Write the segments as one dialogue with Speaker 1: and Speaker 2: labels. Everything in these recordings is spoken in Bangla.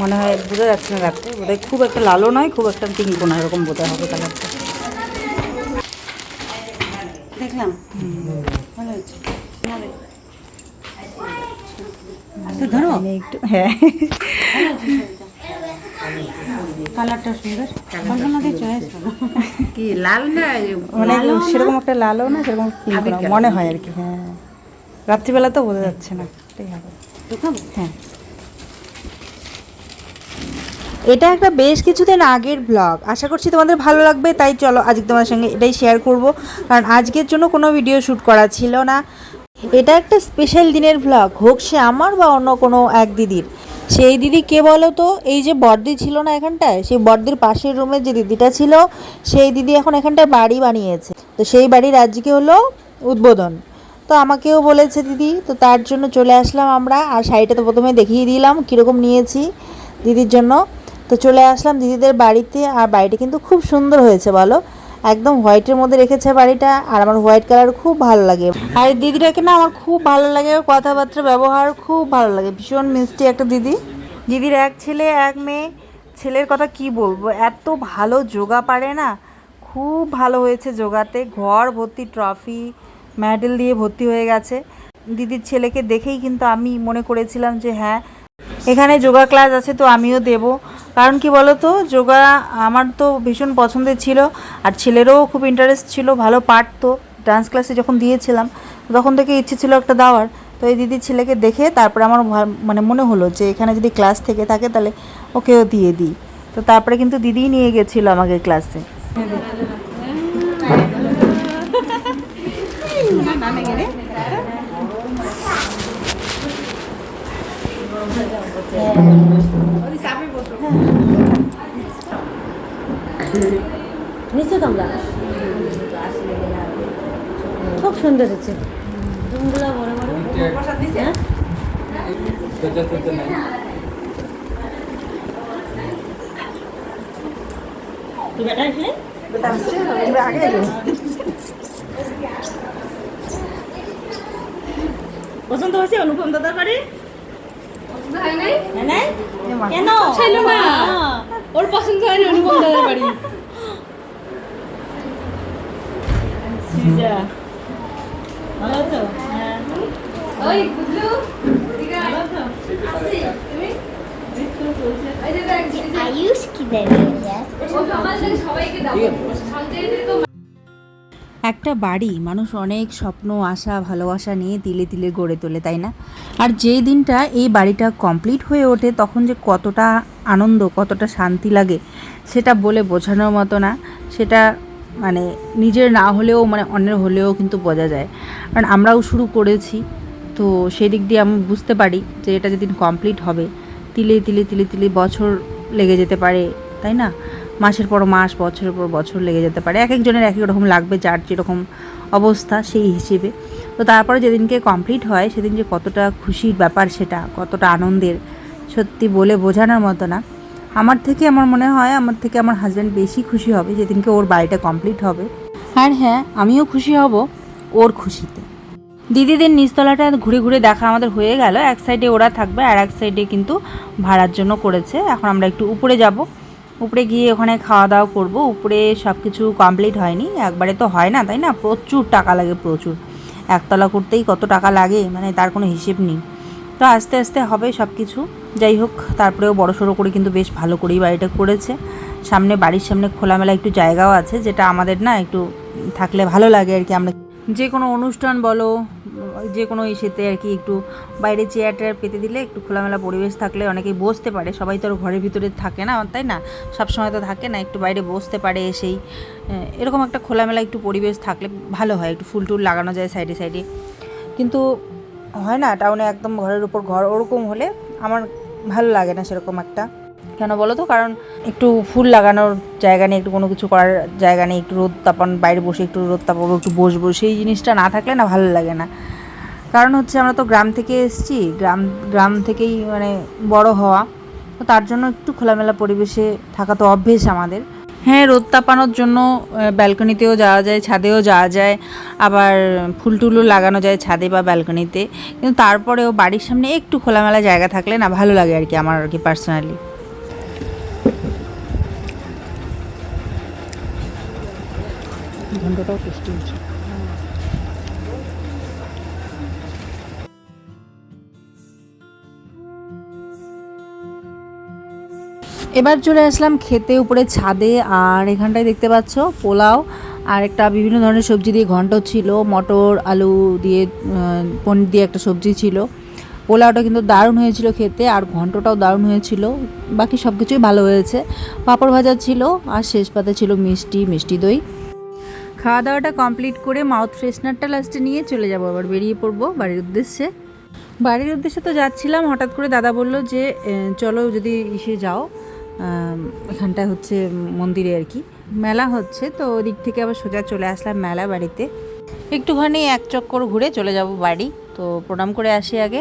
Speaker 1: মনে হয় বোঝা যাচ্ছে না রাত্রে। বোধহয় খুব একটা লালও নয় খুব একটা পিঙ্কও নয় এরকম বোধহয় হবে কালারটা।
Speaker 2: দেখলাম। ভালো হয়েছে। ধরো।
Speaker 1: একটু হ্যাঁ।
Speaker 2: কালারটা সুন্দর। কল্পনাদের চয়েস ভালো
Speaker 3: কি লাল না
Speaker 1: মানে সেরকম একটা লালও না সেরকম মনে হয় আর কি হ্যাঁ। রাত্রিবেলা তো বোঝা যাচ্ছে না এটাই হবে। হ্যাঁ। এটা একটা বেশ কিছুদিন আগের ব্লগ আশা করছি তোমাদের ভালো লাগবে, তাই চলো আজকে তোমার সঙ্গে এটাই শেয়ার করব। কারণ আজকের জন্য কোনো ভিডিও শ্যুট করা ছিল না। এটা একটা স্পেশাল দিনের ব্লগ হোক সে আমার বা অন্য কোনো এক দিদির। সেই দিদি কে বলো তো এই যে বর্দি ছিল না এখানটায়, সেই বর্দির পাশের রুমের যে দিদিটা ছিল, সেই দিদি এখন এখানটায় বাড়ি বানিয়েছে। তো সেই বাড়ির আজকে হলো উদ্বোধন। তো আমাকেও বলেছে দিদি, তো তার জন্য চলে আসলাম আমরা। আর শাড়িটা তো প্রথমে দেখিয়ে দিলাম, কীরকম নিয়েছি দিদির জন্য। তো চলে আসলাম দিদিদের বাড়িতে। আর বাড়িটা কিন্তু খুব সুন্দর হয়েছে, বলো। একদম হোয়াইটের মধ্যে রেখেছে বাড়িটা, আর আমার হোয়াইট কালার খুব ভালো লাগে। আর দিদিটাকে না আমার খুব ভালো লাগে, কথাবার্তা, ব্যবহার খুব ভালো লাগে। ভীষণ মিষ্টি একটা দিদি। দিদির এক ছেলে, এক মেয়ে, ছেলের কথা কি বলব? এত ভালো যোগা পারে না? খুব ভালো হয়েছে যোগাতে। ঘর ভর্তি, ট্রফি মেডেল দিয়ে ভর্তি হয়ে গেছে। দিদির ছেলেকে দেখেই কিন্তু আমি মনে করেছিলাম যে হ্যাঁ এখানে যোগা ক্লাস আছে তো আমিও দেব। কারণ কি বলো তো যোগা আমার তো ভীষণ পছন্দের ছিল, আর ছেলেরও খুব ইন্টারেস্ট ছিল, ভালো পারতো ডান্স ক্লাসে যখন দিয়েছিলাম, তখন থেকে ইচ্ছে ছিল একটা দেওয়ার, তো এই দিদির ছেলেকে দেখে তারপরে আমার মানে মনে হলো যে এখানে যদি ক্লাস থেকে থাকে তাহলে ওকেও দিয়ে দিই। তো তারপরে কিন্তু দিদিই নিয়ে গেছিল আমাকে ক্লাসে
Speaker 2: নিশ্চয় তোমরা? খুব সুন্দর হচ্ছে। রুমগুলো বড় বড়। হ্যাঁ? তুই বেটা আসলে? পছন্দ হয়েছে অনুপম দাদার বাড়ি?
Speaker 4: হয় নাই
Speaker 2: নাই? কেন?
Speaker 4: ছিল না ওর পছন্দ হয়নি অনুপম দাদার বাড়ি।
Speaker 2: ভালো হ্যাঁ।
Speaker 4: ওই বুঝলু
Speaker 2: আছো?
Speaker 4: আসি তুমি?
Speaker 5: আয়ুষ কি দেবে?
Speaker 4: সবাইকে দাও
Speaker 1: একটা বাড়ি, মানুষ অনেক স্বপ্ন, আশা, ভালোবাসা নিয়ে তিলে তিলে গড়ে তোলে, তাই না? আর যেই দিনটা এই বাড়িটা কমপ্লিট হয়ে ওঠে, তখন যে কতটা আনন্দ, কতটা শান্তি লাগে, সেটা বলে বোঝানোর মতো না। সেটা মানে নিজের না হলেও মানে অন্যের হলেও কিন্তু বোঝা যায়। কারণ আমরাও শুরু করেছি, তো সেই দিক দিয়ে আমি বুঝতে পারি যে এটা যেদিন কমপ্লিট হবে, তিলে তিলে তিলে তিলে বছর লেগে যেতে পারে, তাই না? মাসের পর মাস, বছরের পর বছর লেগে যেতে পারে। এক একজনের এক এক রকম লাগবে, যার যেরকম অবস্থা সেই হিসেবে। তো তারপরে যেদিনকে কমপ্লিট হয়, সেদিন যে কতটা খুশির ব্যাপার সেটা, কতটা আনন্দের, সত্যি বলে বোঝানোর মতো না। আমার থেকে আমার মনে হয়, আমার থেকে আমার হাজব্যান্ড বেশি খুশি হবে যেদিনকে ওর বাড়িটা কমপ্লিট হবে। আর হ্যাঁ আমিও খুশি হব ওর খুশিতে। দিদিদের নিচতলাটা ঘুরে ঘুরে দেখা আমাদের হয়ে গেল। এক সাইডে ওরা থাকবে আর এক সাইডে কিন্তু ভাড়ার জন্য করেছে। এখন আমরা একটু উপরে যাব। উপরে গিয়ে ওখানে খাওয়া দাওয়া করব। উপরে সব কিছু কমপ্লিট হয়নি। একবারে তো হয় না, তাই না? প্রচুর টাকা লাগে, প্রচুর। একতলা করতেই কত টাকা লাগে মানে তার কোনো হিসেব নেই। তো আস্তে আস্তে হবে সব কিছু যাই হোক, তারপরেও বড় সড়ো করে কিন্তু বেশ ভালো করেই বাড়িটা করেছে। সামনে, বাড়ির সামনে খোলামেলা একটু জায়গাও আছে, যেটা আমাদের না একটু থাকলে ভালো লাগে আর কি। আমরা যে কোনো অনুষ্ঠান বলো যে কোনো ইসেতে আর কি একটু বাইরে চেয়ার টেয়ার পেতে দিলে একটু খোলামেলা পরিবেশ থাকলে অনেকেই বসতে পারে। সবাই তো আর ঘরের ভিতরে থাকে না, তাই না? সব সময় তো থাকে না, একটু বাইরে বসতে পারে এসেই। এরকম একটা খোলামেলা একটু পরিবেশ থাকলে ভালো হয়, একটু ফুল টুল লাগানো যায় সাইডে সাইডে। কিন্তু হয় না, টাউনে একদম ঘরের উপর ঘর ওরকম হলে আমার ভালো লাগে না সেরকম একটা। কেন বলো তো? কারণ একটু ফুল লাগানোর জায়গা নেই, একটু কোনো কিছু করার জায়গা নেই, একটু রোদ তাপান, বাইরে বসে একটু রোদ তাপাবো একটু বসবো, সেই জিনিসটা না থাকলে না ভালো লাগে না। কারণ হচ্ছে আমরা তো গ্রাম থেকে এসেছি গ্রাম গ্রাম থেকেই মানে বড় হওয়া। তো তার জন্য একটু খোলামেলা পরিবেশে থাকা তো অভ্যেস আমাদের। হ্যাঁ রোদ তাপানোর জন্য ব্যালকনিতেও যাওয়া যায় ছাদেও যাওয়া যায়। আবার ফুল টুলও লাগানো যায় ছাদে বা ব্যালকনিতে। কিন্তু তারপরেও বাড়ির সামনে একটু খোলামেলা জায়গা থাকলে না ভালো লাগে আর কি আমার আর কি পার্সোনালি
Speaker 3: ঘন্টাটাও টেস্টি হচ্ছে।
Speaker 1: এবার চলে আসলাম খেতে উপরে ছাদে, আর এখানটায় দেখতে পাচ্ছ পোলাও আর একটা বিভিন্ন ধরনের সবজি দিয়ে ঘন্ট ছিল, মটর, আলু দিয়ে পনির দিয়ে একটা সবজি ছিল। পোলাওটা কিন্তু দারুণ হয়েছিল খেতে, আর ঘন্টটাও দারুণ হয়েছিল। বাকি সব কিছুই ভালো হয়েছে। পাঁপড় ভাজা ছিল, আর শেষ পাতে ছিল মিষ্টি মিষ্টি দই। খাওয়া দাওয়াটা কমপ্লিট করে মাউথ ফ্রেশনারটা লাস্টে নিয়ে চলে যাব, আবার বেরিয়ে পড়ব বাড়ির উদ্দেশ্যে। বাড়ির উদ্দেশ্যে তো যাচ্ছিলাম, হঠাৎ করে দাদা বলল যে চলো যদি ইসে যাও। এখানটায় হচ্ছে মন্দিরে আর কি। মেলা হচ্ছে, তো ওদিক থেকে আবার সোজা চলে আসলাম মেলা বাড়িতে। একটুখানি এক চক্কর ঘুরে চলে যাব বাড়ি, তো প্রণাম করে আসি আগে।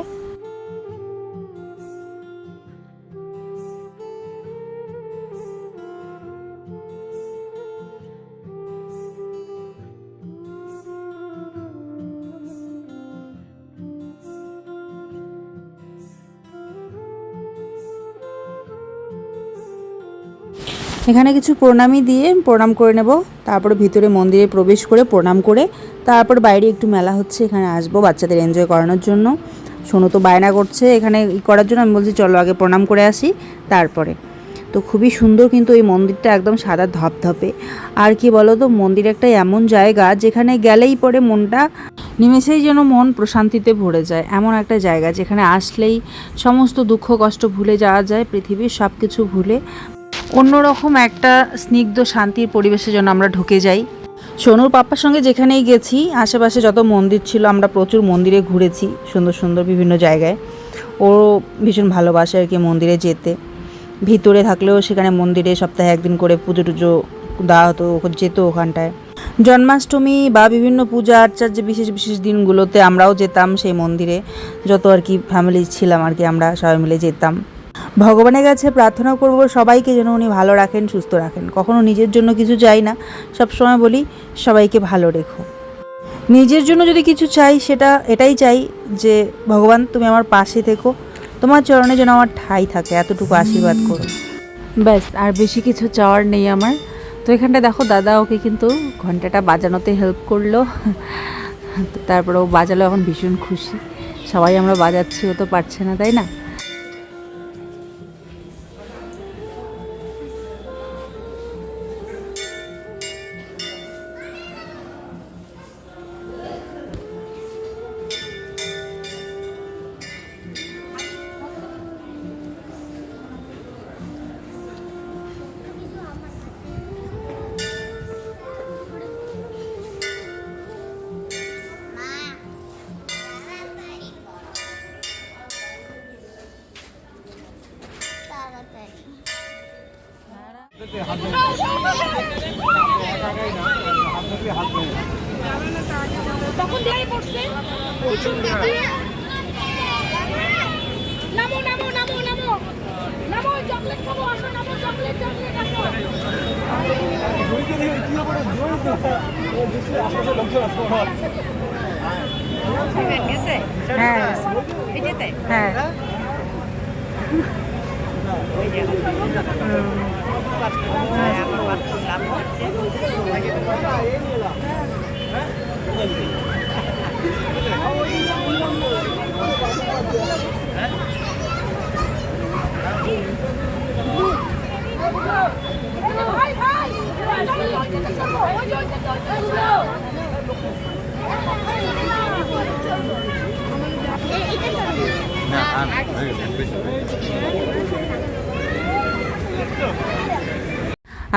Speaker 1: এখানে কিছু প্রণামই দিয়ে প্রণাম করে নেব। তারপরে ভিতরে মন্দিরে প্রবেশ করে প্রণাম করে, তারপর বাইরে একটু মেলা হচ্ছে, এখানে আসব বাচ্চাদের এনজয় করানোর জন্য। সোনু তো বায়না করছে, এখানে করার জন্য আমি বলছি, চলো আগে প্রণাম করে আসি তারপরে। তো খুবই সুন্দর কিন্তু এই মন্দিরটা একদম সাদা ধপধপে। আর কি বলো তো মন্দির একটা এমন জায়গা যেখানে গেলেই পরে মনটা নিমেষেই যেন মন প্রশান্তিতে ভরে যায়। এমন একটা জায়গা যেখানে আসলেই সমস্ত দুঃখ কষ্ট ভুলে যাওয়া যায়, পৃথিবীর সব কিছু ভুলে অন্যরকম একটা স্নিগ্ধ শান্তির পরিবেশে যেন আমরা ঢুকে যাই। সোনুর পাপ্পার সঙ্গে যেখানেই গেছি, আশেপাশে যত মন্দির ছিল, আমরা প্রচুর মন্দিরে ঘুরেছি, সুন্দর সুন্দর বিভিন্ন জায়গায়। ও ভীষণ ভালোবাসে আর কি মন্দিরে যেতে। ভিতরে থাকলেও সেখানে মন্দিরে সপ্তাহে একদিন করে পুজো টুজো দেওয়া হতো যেত ওখানটায়। জন্মাষ্টমী বা বিভিন্ন পূজা আর্চার যে বিশেষ বিশেষ দিনগুলোতে আমরাও যেতাম সেই মন্দিরে। যত আর কি ফ্যামিলি ছিলাম আর কি, আমরা সবাই মিলে যেতাম। ভগবানের কাছে প্রার্থনা করব, সবাইকে যেন উনি ভালো রাখেন, সুস্থ রাখেন। কখনো নিজের জন্য কিছু চাই না। সব সময় বলি, সবাইকে ভালো রেখো। নিজের জন্য যদি কিছু চাই, সেটা এটাই চাই যে, ভগবান, তুমি আমার পাশে থেকো। তোমার চরণে যেন আমার ঠাই থাকে, এতটুকু আশীর্বাদ করো। ব্যাস, আর বেশি কিছু চাওয়ার নেই আমার। তো এখানটা দেখো, দাদা ওকে কিন্তু ঘন্টাটা বাজানোতে হেল্প করল। তারপরে ও বাজালো, এখন ভীষণ খুশি। সবাই আমরা বাজাচ্ছি, ও তো পারছে না, তাই না?
Speaker 4: তখন দিয়াই পড়ছে। পিছন দিয়ে। নামো নামো নামো নামো। নামো চকলেট খাব আসো নামো চকলেট চকলেট আসো
Speaker 1: হ্যাঁ। হ্যাঁ।
Speaker 4: ভাই ভাই ওই যে ওই যে চলছে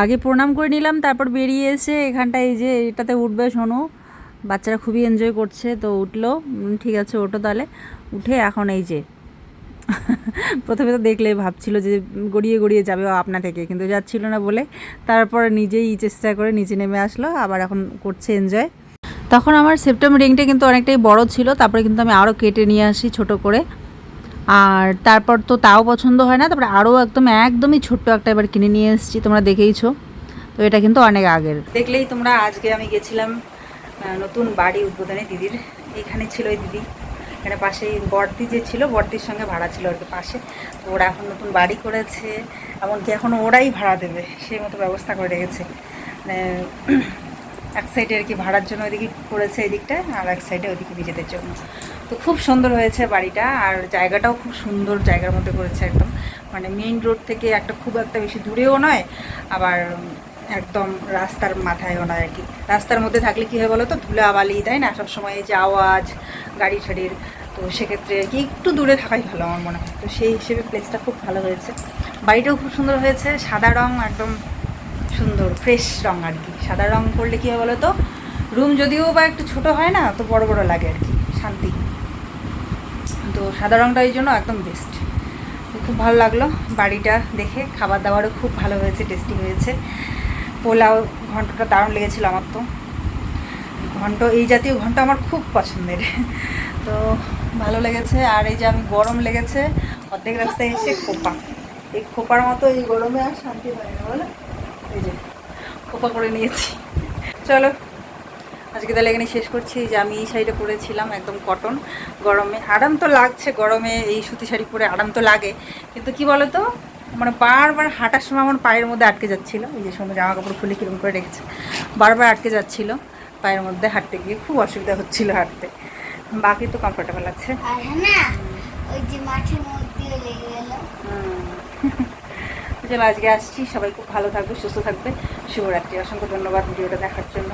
Speaker 1: আগে প্রণাম করে নিলাম, তারপর বেরিয়ে এসে এখানটায় এই যে এটাতে উঠবে শোনো বাচ্চারা খুবই এনজয় করছে, তো উঠল। ঠিক আছে ওটো তাহলে। উঠে এখন এই যে, প্রথমে তো দেখলে, ভাবছিল যে গড়িয়ে গড়িয়ে যাবে আপনা থেকে, কিন্তু যাচ্ছিল না বলে। তারপর নিজেই চেষ্টা করে নিচে নেমে আসলো, আবার এখন করছে এনজয় তখন আমার সেপ্টেম্বর রিংটা কিন্তু অনেকটাই বড় ছিল, তারপরে কিন্তু আমি আরও কেটে নিয়ে আসি ছোট করে। আর তারপর তো তাও পছন্দ হয় না, তারপরে আরও একদম, একদমই ছোট্ট একটা এবার কিনে নিয়ে এসেছি, তোমরা দেখেইছো। তো এটা কিন্তু অনেক আগের। দেখলেই তোমরা আজকে আমি গেছিলাম নতুন বাড়ি উদ্বোধনে দিদির। এখানে ছিল ওই দিদি। এখানে পাশেই বর্দি যে ছিল, বর্দির সঙ্গে ভাড়া ছিল আর কি পাশে। তো ওরা এখন নতুন বাড়ি করেছে, এমনকি এখন ওরাই ভাড়া দেবে, সেই মতো ব্যবস্থা করে রেখেছে। মানে এক সাইডে আর কি ভাড়ার জন্য ওইদিকে করেছে এদিকটা, আর এক সাইডে ওইদিকে নিজেদের জন্য। তো খুব সুন্দর হয়েছে বাড়িটা, আর জায়গাটাও খুব সুন্দর জায়গার মধ্যে করেছে একদম। মানে মেইন রোড থেকে একটা খুব একটা বেশি দূরেও নয়, আবার একদম রাস্তার মাথায়ও নয় আর কি। রাস্তার মধ্যে থাকলে কী হয় বলো তো, ধুলাবালি, তাই না? সবসময় যে আওয়াজ, গাড়ি ছাড়ির তো সেক্ষেত্রে আর কি একটু দূরে থাকাই ভালো আমার মনে হয়। তো সেই হিসেবে প্লেসটা খুব ভালো হয়েছে। বাড়িটাও খুব সুন্দর হয়েছে, সাদা রং, একদম সুন্দর ফ্রেশ রং আর কি। সাদা রং করলে কী হয় বলো তো? রুম যদিও বা একটু ছোট হয় না, তো বড় বড় লাগে আর কি, শান্তি। তো সাদা রংটা এই জন্য একদম বেস্ট খুব ভালো লাগল বাড়িটা দেখে, খাবার দাবারও খুব ভালো হয়েছে টেস্টি হয়েছে। পোলাও ঘন্টটা দারুণ লেগেছিলো আমার তো। ঘন্ট, এই জাতীয় ঘন্ট আমার খুব পছন্দের। তো ভালো লেগেছে, আর এই যে আমি গরম লেগেছে, অর্ধেক রাস্তায় এসে খোপা। এই খোপার মতো এই গরমে আর শান্তি হয় না, বলো? খোপা করে নিয়েছি। চলো, আজকে তাহলে এখানে শেষ করছি। যে আমি এই শাড়িটা পরেছিলাম একদম কটন, গরমে। আরাম তো লাগছে গরমে, এই সুতি শাড়ি পরে আরাম তো লাগে। কিন্তু কি বলো তো মানে বারবার হাঁটার সময় আমার পায়ের মধ্যে আটকে যাচ্ছিল। এই যে সুন্দর জামা কাপড় খুলে কিরম করে রেখেছে। বারবার আটকে যাচ্ছিল পায়ের মধ্যে হাঁটতে গিয়ে। খুব অসুবিধা হচ্ছিল হাঁটতে। বাকি তো কমফোর্টেবল আছে।
Speaker 3: আর হ্যাঁ ওই যে মাঠের
Speaker 1: হুম। চলো আজকে আসছি। সবাই খুব ভালো থাকবে, সুস্থ থাকবে। শুভরাত্রি। অসংখ্য ধন্যবাদ ভিডিওটা দেখার জন্য।